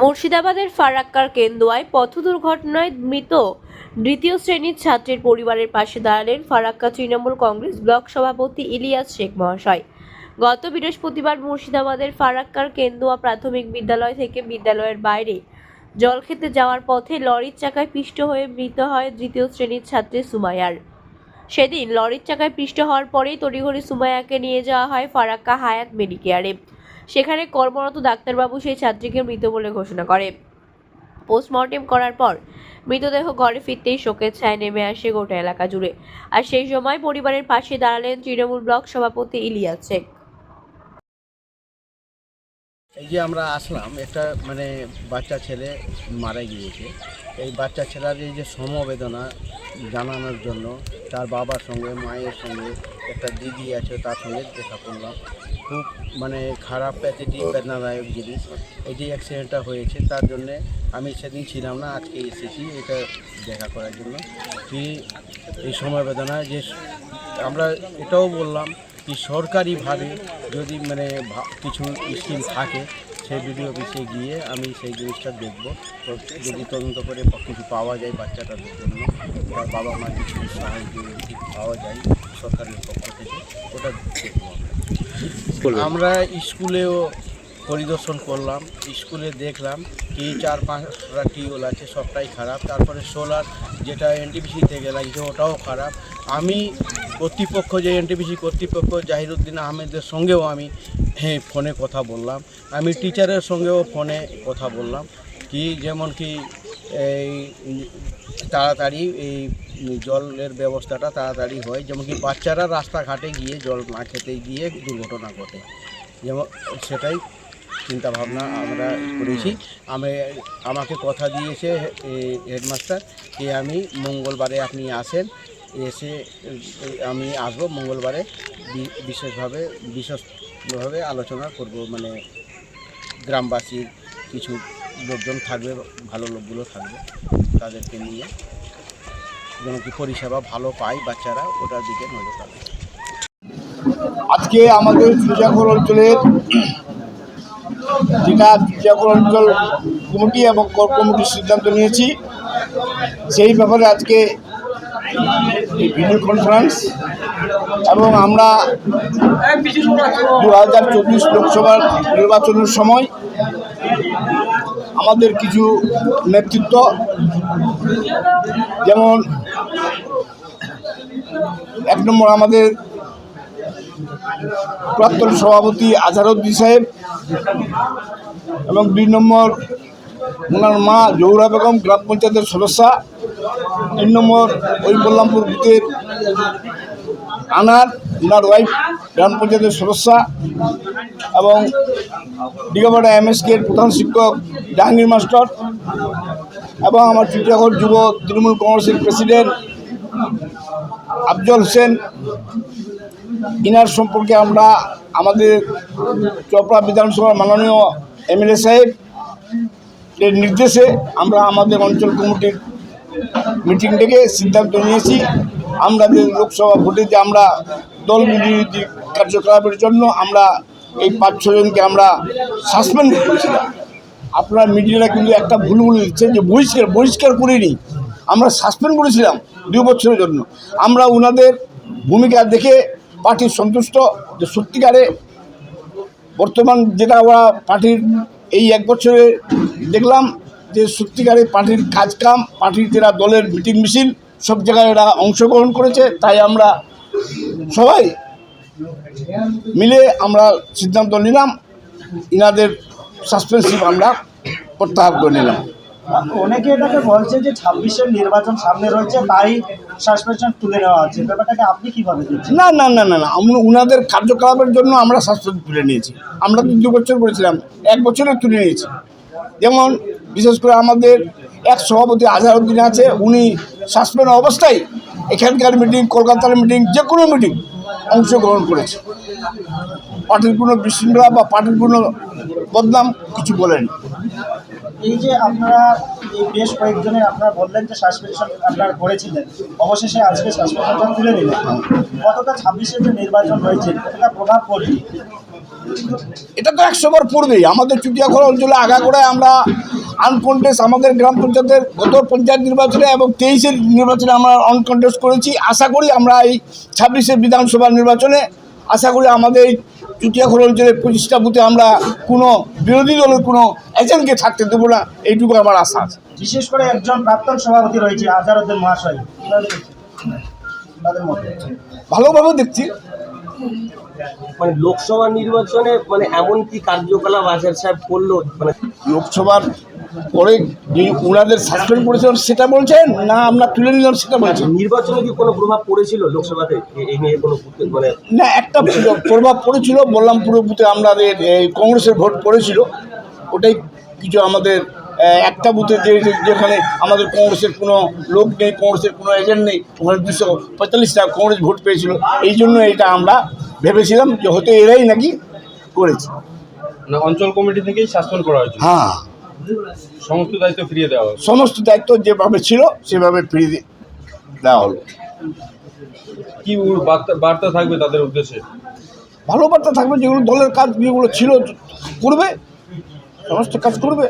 মুর্শিদাবাদের ফারাক্কার কেন্দুয়ায় পথ দুর্ঘটনায় মৃত দ্বিতীয় শ্রেণির ছাত্রের পরিবারের পাশে দাঁড়ালেন ফারাক্কা তৃণমূল কংগ্রেস ব্লক সভাপতি ইলিয়াস শেখ মহাশয়। গত বৃহস্পতিবার মুর্শিদাবাদের ফারাক্কার কেন্দুয়া প্রাথমিক বিদ্যালয় থেকে বিদ্যালয়ের বাইরে জল খেতে যাওয়ার পথে লরির চাকায় পিষ্ট হয়ে মৃত হয় দ্বিতীয় শ্রেণির ছাত্রী সুমাইয়ার। সেদিন লরির চাকায় পিষ্ট হওয়ার পরেই তড়িঘড়ি সুমাইয়াকে নিয়ে যাওয়া হয় ফারাক্কা হায়াত মেডিকেয়ারে। সেখানে কর্মরত ডাক্তারবাবু সেই ছাত্রীকে মৃত বলে ঘোষণা করে। পোস্টমর্টেম করার পর মৃতদেহ ঘরে ফিরতেই শোকের ছায় নেমে আসে গোটা এলাকা জুড়ে। আর সেই সময় পরিবারের পাশে দাঁড়ালেন তৃণমূল ব্লক সভাপতি ইলিয়াস শেখ এই যে আমরা আসলাম, একটা মানে বাচ্চা ছেলে মারা গিয়েছে। এই বাচ্চা ছেলের এই যে সমবেদনা জানানোর জন্য তার বাবার সঙ্গে, মায়ের সঙ্গে একটা দিদি আছে, তার সঙ্গে দেখা করলাম। খুব মানে খারাপ প্যাথেটিক বেদনাদায়ক জিনিস। এই যে অ্যাক্সিডেন্টটা হয়েছে, তার জন্যে আমি সেদিন ছিলাম না, আজকে এসেছি এটা দেখা করার জন্য। কি এই সময় বেদনা, যে আমরা এটাও বললাম কি সরকারিভাবে যদি মানে কিছু স্কিম থাকে সেই বিডিও অফিসে গিয়ে আমি সেই জিনিসটা দেখব। যদি তদন্ত করে কিছু পাওয়া যায় বাচ্চাটাদের জন্য তার বাবা মা কিছু সাহায্য পাওয়া যায় সরকারের পক্ষ থেকে ওটা দেখব আমরা। আমরা স্কুলেও পরিদর্শন করলাম স্কুলে দেখলাম কি চার পাঁচটা টিউবওয়েল আছে সবটাই খারাপ। তারপরে সোলার যেটা এনটিপিসি থেকে লাগছে ওটাও খারাপ। আমি কর্তৃপক্ষ যে এনটিপিসি কর্তৃপক্ষ জাহিরুদ্দিন আহমেদের সঙ্গেও আমি হ্যাঁ ফোনে কথা বললাম। আমি টিচারের সঙ্গেও ফোনে কথা বললাম কি যেমন কি এই তাড়াতাড়ি এই জলের ব্যবস্থাটা তাড়াতাড়ি হয়। যেমন কি বাচ্চারা রাস্তাঘাটে গিয়ে জল না খেতে গিয়ে দুর্ঘটনা ঘটে। যেমন সেটাই চিন্তা ভাবনা আমরা করেছি। আমি, আমাকে কথা দিয়েছে হেডমাস্টার যে আমি মঙ্গলবারে আপনি আসেন। এসে আমি আসব মঙ্গলবারে বিশেষভাবে বিশেষভাবে আলোচনা করব মানে গ্রামবাসীর কিছু লোকজন থাকবে, ভালো লোকগুলো থাকবে তাদেরকে নিয়ে। যেন কি পরিষেবা ভালো পায় বাচ্চারা, ওটার দিকে নজর রাখবে। আজকে আমাদের চুচাখর অঞ্চলের যেটা চুচাখর অঞ্চল কমিটি এবং কর কমিটির সিদ্ধান্ত নিয়েছি, সেই ব্যাপারে আজকে ভিডিও কনফারেন্স এবং আমরা দু হাজার চব্বিশ লোকসভার নির্বাচনের সময় আমাদের কিছু নেতৃত্ব, যেমন এক নম্বর আমাদের প্রাক্তন সভাপতি আজহারউদ্দিন সাহেব এবং দুই নম্বর ওনার মা জৌরা বেগম গ্রাম পঞ্চায়েতের সদস্যা তিন নম্বর ওই বল্লামপুর বুথের আনার ওনার ওয়াইফ গ্রাম পঞ্চায়েতের সদস্যা এবং দিঘাপাড়া এমএসকের প্রধান শিক্ষক, জাহাঙ্গীর মাস্টার এবং আমার চুটিয়াঘর যুব তৃণমূল কংগ্রেসের প্রেসিডেন্ট আফজল হোসেন। ইনার সম্পর্কে আমরা আমাদের চপড়া বিধানসভার মাননীয় এমএলএ সাহেব এর নির্দেশে আমরা আমাদের অঞ্চল কমিটির মিটিং ডেকে সিদ্ধান্ত নিয়েছি। আমরা যে লোকসভা ভোটে যে আমরা দল বিরোধী কার্যকলাপের জন্য আমরা এই পাঁচ ছজনকে আমরা সাসপেন্ড করেছিলাম। আপনার মিডিয়ারা কিন্তু একটা ভুল ভুল দিচ্ছে যে বহিষ্কার বহিষ্কার করিনি। আমরা সাসপেন্ড করেছিলাম দুই বছরের জন্য। আমরা ওনাদের ভূমিকা দেখে পার্টি সন্তুষ্ট যে সত্যিকারে বর্তমান যেটা ওরা পার্টির এই এক বছরে দেখলাম যে সত্যিকারে পার্টির কাজকাম পার্টির যারা দলের মিটিং মিছিল সব জায়গায় এরা অংশগ্রহণ করেছে। তাই আমরা সবাই মিলে আমরা সিদ্ধান্ত নিলাম ইনাদের সাসপেন্সিভ আমরা প্রত্যাহার করে নিলাম। অনেকে এটাকে বলছে যে ছাব্বিশের নির্বাচন সামনে রয়েছে তাই সাসপেনশন তুলে নেওয়া হচ্ছে। ব্যাপারটাকে আপনি কীভাবে দেখছেন? না না না না না আমরা উনাদের কার্যকলাপের জন্য আমরা সাসপেন্ড তুলে নিয়েছি। আমরা তো দু বছর করেছিলাম এক বছরে তুলে নিয়েছি। যেমন বিশেষ করে আমাদের এক সভাপতি আজহারউদ্দিন আছে উনি সাসপেন্ড অবস্থায় এখানকার মিটিং কলকাতার মিটিং যে কোনো মিটিং অংশগ্রহণ করেছে। পার্টির কোনো বিশৃঙ্খলা বা পার্টির কোনো বদনাম কিছু বলেন। এই যে আপনারা এই বেশ কয়েকজনের আপনারা বললেন যে সাসপেনশন আপনারা করেছিলেন অবশেষে আজকে সাসপেনশনটা তুলে নিলেন। কতটা ছাব্বিশের যে নির্বাচন রয়েছে কতটা প্রভাব পড়বে এটা তো একশো বার পড়বেই। আমাদের চুটিয়াখড় অঞ্চলে আগাগোড়ায় আমরা আনকন্টেস্ট আমাদের গ্রাম পঞ্চায়েতের গত পঞ্চায়েত নির্বাচনে এবং তেইশের নির্বাচনে আমরা অনকন্টেস্ট করেছি। আশা করি আমরা এই ছাব্বিশের বিধানসভা নির্বাচনে আশা করি আমাদের এই চুটিয়াখড় অঞ্চলের পঁচিশটা বুথে আমরা কোনো বিরোধী দলের কোনো এজেন্টকে থাকতে দেবো না এইটুকু আমার আশা আছে। বিশেষ করে একজন প্রাক্তন সভাপতি রয়েছে আজারউদ্দিন মহাশয়। ভালোভাবে দেখছি। মানে লোকসভা নির্বাচনে মানে এমন কি কার্যকলাপ আচার সাহেব করল? মানে লোকসভার পরে যে ওনাদের সাসপেন্ড করেছিলেন সেটা বলছেন? না আমরা তুলে নিলাম সেটা বলছেন। নির্বাচনে কি কোনো প্রভাব পড়েছিল লোকসভাতে? এই নিয়ে কোনো বুথে মানে না একটা প্রভাব পড়েছিল বললাম পুরো বুথে আমাদের এই কংগ্রেসের ভোট পড়েছিল। ওটাই কিছু আমাদের একটা বুথে যে যেখানে আমাদের কংগ্রেসের কোনো লোক নেই কংগ্রেসের কোনো এজেন্ট নেই ওখানে দুশো পঁয়তাল্লিশটা কংগ্রেস ভোট পেয়েছিল। এই জন্য এটা আমরা ভেবেছিলাম যে হয়তো এরাই নাকি করেছে। না অঞ্চল কমিটি থেকেই শাসন করা হয়েছে হ্যাঁ। সমস্ত দায়িত্ব ফিরিয়ে দেওয়া হলো। সমস্ত দায়িত্ব যেভাবে ছিল সেভাবে ফিরিয়ে দেওয়া হলো। কি বার্তা থাকবে তাদের উদ্দেশ্যে? ভালো বার্তা থাকবে যেগুলো দলের কাজ যেগুলো ছিল করবে সমস্ত কাজ করবে।